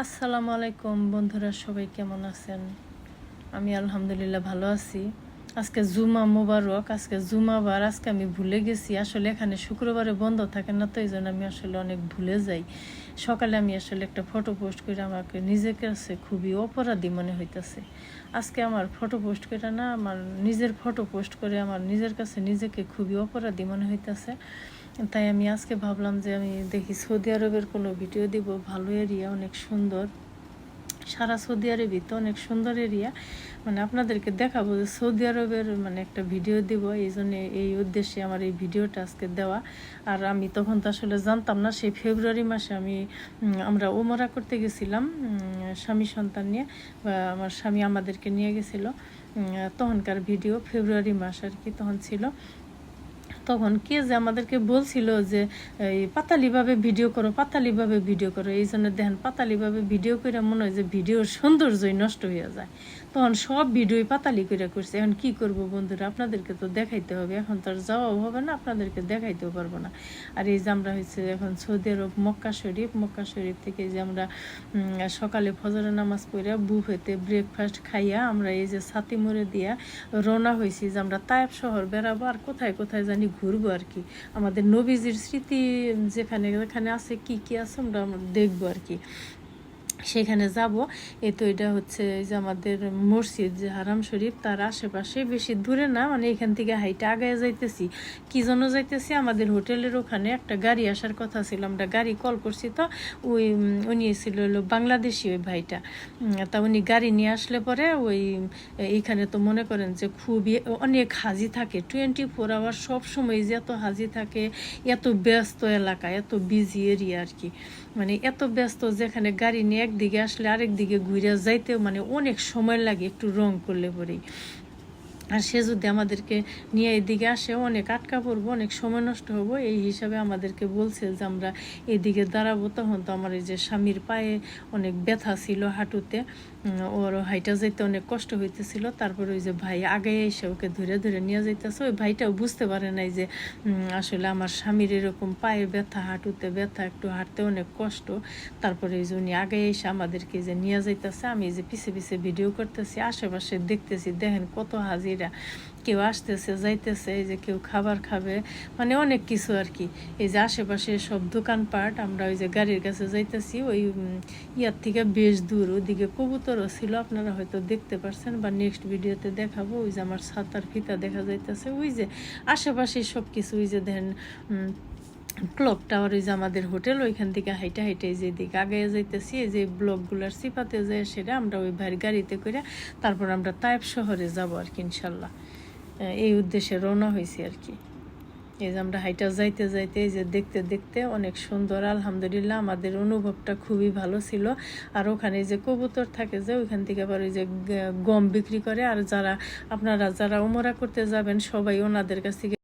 আসসালামু আলাইকুম বন্ধুরা সবাই কেমন আছেন? আমি আলহামদুলিল্লাহ ভালো আছি। আজকে জুমা মোবারক, আজকে জুমাবার আজকে আমি ভুলে গেছি। আসলে এখানে শুক্রবারে বন্ধ থাকে না, তো এই জন্য আমি আসলে অনেক ভুলে যাই। সকালে আমি আসলে একটা ফটো পোস্ট করে আমাকে নিজের কাছে খুবই অপরাধী মনে হইতেছে। আজকে আমার ফটো পোস্ট করে না, আমার নিজের ফটো পোস্ট করে আমার নিজের কাছে নিজেকে খুবই অপরাধী মনে হইতেছে। তাই আমি আজকে ভাবলাম যে আমি দেখি সৌদি আরবের কোনো ভিডিও দিব, ভালো এরিয়া অনেক সুন্দর। সারা সৌদি আরবই তো অনেক সুন্দর এরিয়া। মানে আপনাদেরকে দেখাবো যে সৌদি আরবের মানে একটা ভিডিও দিব, এই জন্য এই উদ্দেশ্যে আমার এই ভিডিওটা আজকে দেওয়া। আর আমি তখন তো আসলে জানতাম না, সেই ফেব্রুয়ারি মাসে আমি আমরা ওমরা করতে গেছিলাম স্বামী সন্তান নিয়ে, বা আমার স্বামী আমাদেরকে নিয়ে গেছিল। তখনকার ভিডিও ফেব্রুয়ারি মাস আর কি তখন ছিল। তখন কে যে আমাদেরকে বলছিল যে, এই পাতালিভাবে ভিডিও করো, পাতালিভাবে ভিডিও করো, এই জন্য দেখেন পাতালিভাবে ভিডিও করে মনে হয় যে ভিডিওর সৌন্দর্যই নষ্ট হয়ে যায়। তখন সব ভিডিওই পাতালি করে করছে। এখন কি করব বন্ধুরা? আপনাদেরকে তো দেখাইতে হবে। এখন তো আর হবে না, আপনাদেরকে দেখাইতেও পারব না। আর এই যে আমরা হচ্ছে এখন সৌদি আরব, মক্কা শরীফ। মক্কা শরীফ থেকে যে আমরা সকালে ফজরের নামাজ পড়ে বুফেতে ব্রেকফাস্ট খাইয়া আমরা এই যে ছাতি মোড়ে দিয়া রওনা হয়েছি যে আমরা তায়েব শহর বেড়াবো। আর কোথায় কোথায় জানি ঘুরবো আর কি। আমাদের নবীজির স্মৃতি যেখানে যেখানে আছে, কি কি আছে আমরা দেখব আর কি। সেখানে যাব। এ তো এটা হচ্ছে যে আমাদের মসজিদ যে হারাম শরীফ, তার আশেপাশে বেশি দূরে না মানে এখান থেকে হাইটে আগায় যাইতেছি। কি জন্য যাইতেছি? আমাদের হোটেলের ওখানে একটা গাড়ি আসার কথা ছিল, আমরা গাড়ি কল করছি তো, ওই, উনি ছিল হলো বাংলাদেশি ওই ভাইটা। তা উনি গাড়ি নিয়ে আসলে পরে ওই, এইখানে তো মনে করেন যে খুবই অনেক হাজি থাকে টোয়েন্টি ফোর আওয়ার সব সময় যে এত হাজি থাকে, এত ব্যস্ত এলাকা, এত বিজি এরিয়া আর কি। মানে এত ব্যস্ত যেখানে গাড়ি নিয়ে একদিকে আসলে আরেক দিকে ঘুরে যাইতেও মানে অনেক সময় লাগে একটু রং করলে পরেই। আর সে যদি আমাদেরকে নিয়ে এদিকে আসে, অনেক আটকা পড়ব, অনেক সময় নষ্ট হব, এই হিসাবে আমাদেরকে বলছে যে আমরা এদিকে দাঁড়াবো। তখন তো আমার এই যে স্বামীর পায়ে অনেক ব্যথা ছিল হাঁটুতে। ওর হাইটা যেতে অনেক কষ্ট হইতেছিল। তারপরে ওই যে ভাই আগে এসে ওকে ধরে ধরে নিয়ে যাইতেছে। ওই ভাইটাও বুঝতে পারে নাই যে আসলে আমার স্বামীর এরকম পায়ে ব্যথা, হাঁটুতে ব্যথা, একটু হাঁটতে অনেক কষ্ট। তারপরে ওই যে উনি আগে এসে আমাদেরকে যে নিয়ে যাইতেছে, আমি যে পিছে পিছে ভিডিও করতেছি, আশেপাশে দেখতেছি, দেখেন কত হাজিরা কেউ আসতেছে যাইতেছে এই যে কেউ খাবার খাবে মানে অনেক কিছু আর কি। এই যে আশেপাশে সব দোকানপাট আমরা ওই যে গাড়ির কাছে যাইতেছি ওই ইয়ার থেকে বেশ দূর ওদিকে কবুতরও ছিল আপনারা হয়তো দেখতে পারছেন বা নেক্সট ভিডিওতে দেখাবো ওই যে আমার ছাতার ফিতা দেখা যাইতেছে ওই যে আশেপাশে সব কিছু ওই যে উম, ক্লক টাওয়ার ওই যে আমাদের হোটেল ওইখান থেকে হাইটা হাইটে যে দিকে আগে যাইতেছি, এই যে ব্লকগুলার সিপাতে যায় সেটা আমরা ওই ভাইয়ের গাড়িতে করে তারপর আমরা তায়েব শহরে যাব আর কি, ইনশাল্লাহ। এই উদ্দেশ্যে রওনা হয়েছি আর কি। এই যে আমরা হাইটা যাইতে যাইতে এই যে দেখতে দেখতে অনেক সুন্দর, আলহামদুলিল্লাহ আমাদের অনুভবটা খুবই ভালো ছিল। আর ওখানে যে কবুতর থাকে যে, ওইখান থেকে আবার ওই যে গম বিক্রি করে। আর যারা, আপনারা যারা উমরা করতে যাবেন, সবাই ওনাদের কাছ থেকে